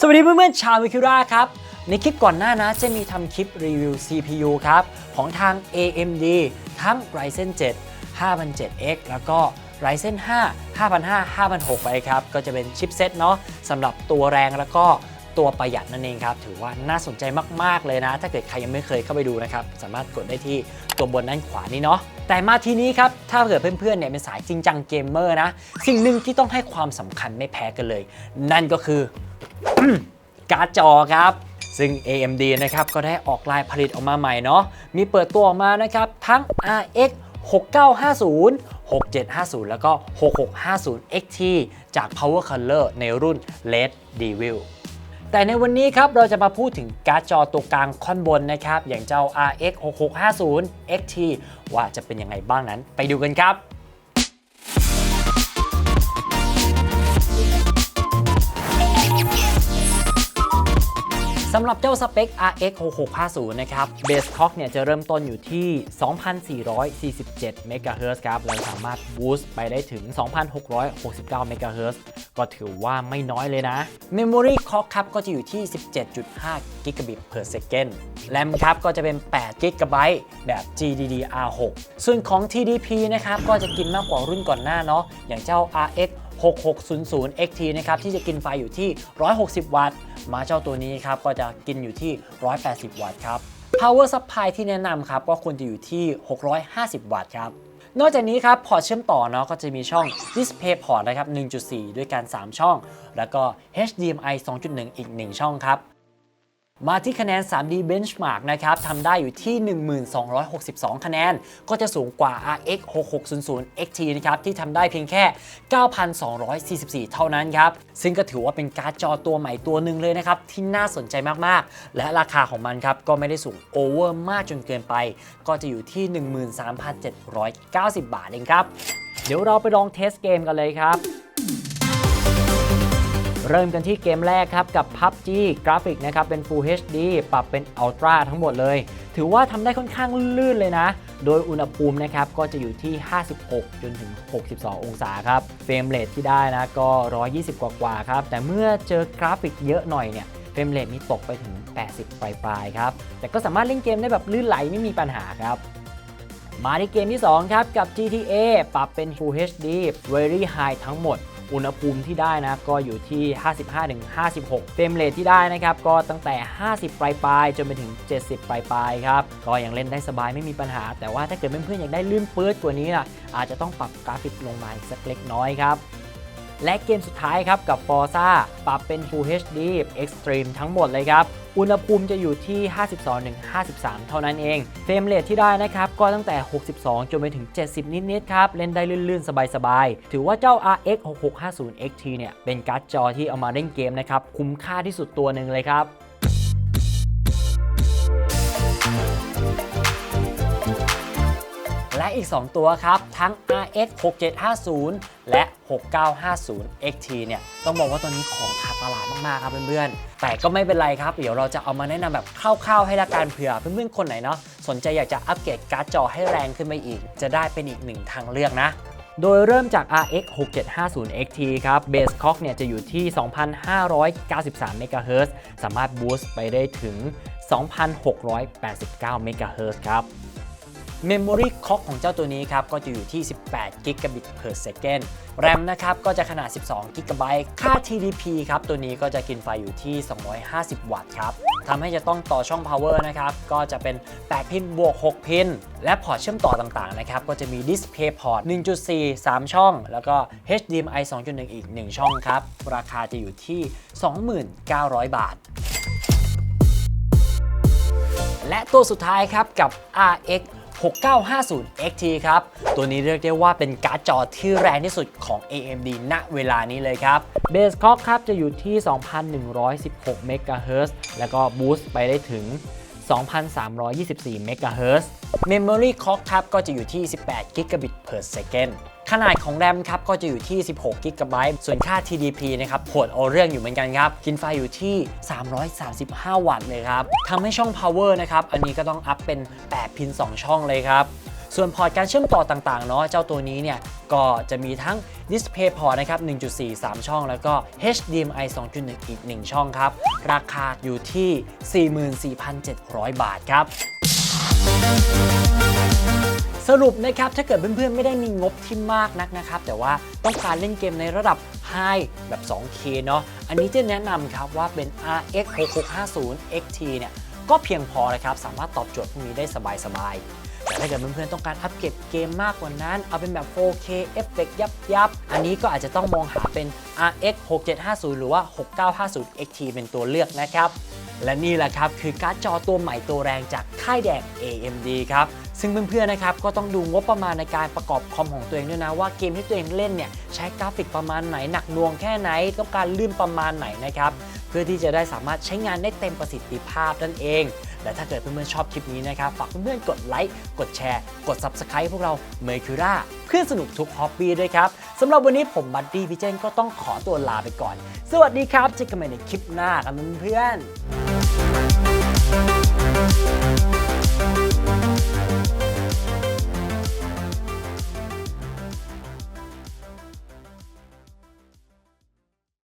สวัสดีเพื่อนๆชาววิคิราครับ ในคลิปก่อนหน้านะเจมีทำคลิปรีวิว CPU ครับ ของทาง AMD ทั้ง Ryzen 7 5007X แล้วก็ Ryzen 5 5005 5006 ไปครับ ก็จะเป็นชิปเซ็ตเนาะสำหรับตัวแรงแล้วก็ตัวประหยัดนั่นเองครับ ถือว่าน่าสนใจมากๆเลยนะ ถ้าเกิดใครยังไม่เคยเข้าไปดูนะครับ สามารถกดได้ที่ตัวบนด้านขวานี้เนาะแต่มาทีนี้ครับ ถ้าเกิดเพื่อนๆเนี่ยเป็นสายจริงจังเกมเมอร์นะ สิ่งหนึ่งที่ต้องให้ความสำคัญไม่แพ้กันเลย นั่นก็คือ การ์ดจอครับ ซึ่ง AMD นะครับก็ได้ออกลายผลิตออกมาใหม่เนาะมีเปิดตัวออกมานะครับทั้ง RX 6950 6750 แล้วก็ 6650 XT จาก Power Color ในรุ่น Red Devil แต่ในวันนี้ครับเราจะมาพูดถึงการ์ดจอตัวกลางค่อนบนนะครับ อย่างเจ้า RX 6650 XT ว่าจะเป็นยังไงบ้างนั้นไปดูกันครับำหรับเจ้าสเปค RX 6650นะครับเบสค o อกเนี่ยจะเริ่มต้นอยู่ที่ 2,447 MHz ครับและสามารถบูสต์ไปได้ถึง 2,669 MHz ก็ถือว่าไม่น้อยเลยนะ Memory Clock ครับก็จะอยู่ที่ 17.5 Gigabit per second แรมครับก็จะเป็น 8 GB แบบ GDDR6 ส่วนของ TDP นะครับก็จะกินมากกว่ารุ่นก่อนหน้าเนาะอย่างเจ้า RX 6600 XT นะครับที่จะกินไฟอยู่ที่ 160 วัตต์ มาเจ้าตัวนี้ครับก็จะกินอยู่ที่ 180 วัตต์ครับ Power Supply ที่แนะนำครับก็ควรจะอยู่ที่ 650 วัตต์ครับนอกจากนี้ครับพอร์ตเชื่อมต่อเนาะก็จะมีช่อง Display Port นะครับ 1.4 ด้วยกัน 3 ช่อง แล้วก็ HDMI 2.1 อีก 1 ช่องครับ มาที่คะแนน 3D Benchmark นะครับทำได้อยู่ที่ 1262 คะแนน ก็จะสูงกว่า RX 6600 XT นะครับที่ทำได้เพียงแค่ 9,244 เท่านั้นครับ ซึ่งก็ถือว่าเป็นการ์ดจอตัวใหม่ตัวหนึ่งเลยนะครับ ที่น่าสนใจมากๆ และราคาของมันครับ ก็ไม่ได้สูงโอเวอร์มากจนเกินไป ก็จะอยู่ที่ 13,790 บาทเองครับ เดี๋ยวเราไปลองเทสเกมกันเลยครับ เริ่มกันที่เกมแรกครับกับ PUBG กราฟิกนะครับเป็น Full HD ปรับเป็น Ultra ทั้งหมดเลย ถือว่าทำได้ค่อนข้างลื่นเลยนะ โดยอุณหภูมินะครับก็จะอยู่ที่ 56 จนถึง 62 องศาครับ เฟรมเรทที่ได้นะก็ 120 กว่าๆครับ แต่เมื่อเจอกราฟิกเยอะหน่อยเนี่ยเฟรมเรทมีตกไปถึง 80 ปลายๆครับ แต่ก็สามารถเล่นเกมได้แบบลื่นไหลไม่มีปัญหาครับมาที่เกมที่ 2 ครับ กับ GTA ปรับเป็น Full HD Very High ทั้งหมด อุณหภูมิที่ได้นะก็อยู่ที่ 55-56 เฟรมเรทที่ได้นะครับก็ตั้งแต่ 50 ปลายปลายจนไปถึง 70 ปลายปลายครับก็ยังเล่นได้สบายไม่มีปัญหา แต่ว่าถ้าเกิดเพื่อนๆอยากได้ลื่นปื้ดกว่านี้ล่ะอาจจะต้องปรับกราฟิกลงมาอีกสักเล็กน้อยครับ และเกมสุดท้ายครับกับ Forza ปรับเป็น Full HD Extreme ทั้งหมดเลยครับ อุณหภูมิจะอยู่ที่ 52-53 เท่านั้นเอง เฟรมเรทที่ได้นะครับ ก็ตั้งแต่ 62 จนไปถึง 70 นิด ๆ ครับ เล่นได้ลื่น ๆ สบาย ๆ ถือว่าเจ้า RX 6650 XT เนี่ย เป็นการ์ดจอที่เอามาเล่นเกมนะครับ คุ้มค่าที่สุดตัวหนึ่งเลยครับ และอีก 2 ตัวครับ ทั้ง RX 6750 และ 6950 XT เนี่ย ต้องบอกว่าตัวนี้ของขาดตลาดมาก ๆ ครับเพื่อนๆ แต่ก็ไม่เป็นไรครับ เดี๋ยวเราจะเอามาแนะนำแบบคร่าว ๆ ให้ละกันเผื่อเพื่อนๆ คนไหนเนาะสนใจอยากจะอัปเกรดการ์ดจอให้แรงขึ้นไปอีก จะได้เป็นอีกหนึ่งทางเลือกนะโดยเริ่มจาก RX 6750 XT ครับ Base Clock เนี่ยจะอยู่ที่ 2,593 MHz สามารถบูสต์ไปได้ถึง 2,689 MHz ครับ Memory Clock ของเจ้าตัวนี้ครับ ก็จะอยู่ที่ 18 g b per second RAM นะครับ ก็จะขนาด 12 GB ค่า TDP ครับ ตัวนี้ก็จะกินไฟอยู่ที่ 250 วัตต์ครับทำให้จะต้องต่อช่อง power นะครับ ก็จะเป็น 8 พินบวก 6 พิน และพอร์ตเชื่อมต่อต่างๆ นะครับ ก็จะมี Display Port 1.4 3 ช่อง แล้วก็ HDMI 2.1 อีก 1 ช่องครับ ราคาจะอยู่ที่ 29,000 บาทและตัวสุดท้ายครับกับ RX 6950 XT ครับ ตัวนี้เรียกได้ว่าเป็นการ์ดจอที่แรงที่สุดของ AMD ณ เวลานี้เลยครับเบสคอร์สครับจะอยู่ที่ 2,116 MHz แล้วก็บูสต์ไปได้ถึง 2,324 MHz Memory Clock ครับก็จะอยู่ที่ 18 g b per second ขนาดของ RAM ครับก็จะอยู่ที่ 16 GB ส่วนค่า TDP นะครับโหดเอาเรื่องอยู่เหมือนกันครับกินไฟอยู่ที่ 335 วัตต์เลยครับทำให้ช่อง power นะครับอันนี้ก็ต้องอัพเป็น 8 พิน 2 ช่องเลยครับส่วนพอร์ตการเชื่อมต่อต่างๆเนาะเจ้าตัวนี้เนี่ยก็จะมีทั้ง Display Port นะครับ 1.4 3 ช่อง แล้วก็ HDMI 2.1 อีก 1 ช่องครับ ราคาอยู่ที่ 44,700 บาทครับ สรุปนะครับถ้าเกิดเพื่อนๆไม่ได้มีงบที่มากนักนะครับแต่ว่าต้องการเล่นเกมในระดับ High แบบ 2K เนาะอันนี้จะแนะนำครับว่าเป็น RX 6650 XT เนี่ยก็เพียงพอเลยครับสามารถตอบโจทย์พวกนี้ได้สบายๆแต่ถ้าเกิดเพื่อนๆต้องการอัปเกรดเกมมากกว่านั้น เอาเป็นแบบ 4K เอฟเฟกยับยับ อันนี้ก็อาจจะต้องมองหาเป็น RX 6750 หรือว่า 6950 XT เป็นตัวเลือกนะครับ และนี่แหละครับคือการ์ดจอตัวใหม่ตัวแรงจากค่ายแดง AMD ครับ ซึ่งเพื่อนๆนะครับก็ต้องดูงบประมาณในการประกอบคอมของตัวเองด้วยนะ ว่าเกมที่ตัวเองเล่นเนี่ยใช้กราฟิกประมาณไหนหนักหน่วงแค่ไหนต้องการลื่นประมาณไหนนะครับเพื่อที่จะได้สามารถใช้งานได้เต็มประสิทธิภาพนั่นเองและถ้าเกิดเพื่อนๆชอบคลิปนี้นะครับ ฝากเพื่อนๆกดไลค์ กดแชร์ กด Subscribe พวกเราเมย์คิร่าเพื่อนสนุกทุกฮอปปี้ด้วยครับ สำหรับวันนี้ผมบัดดี้พี่เจนก็ต้องขอตัวลาไปก่อน สวัสดีครับเจอกันใหม่ในคลิปหน้าครับเพื่อนๆ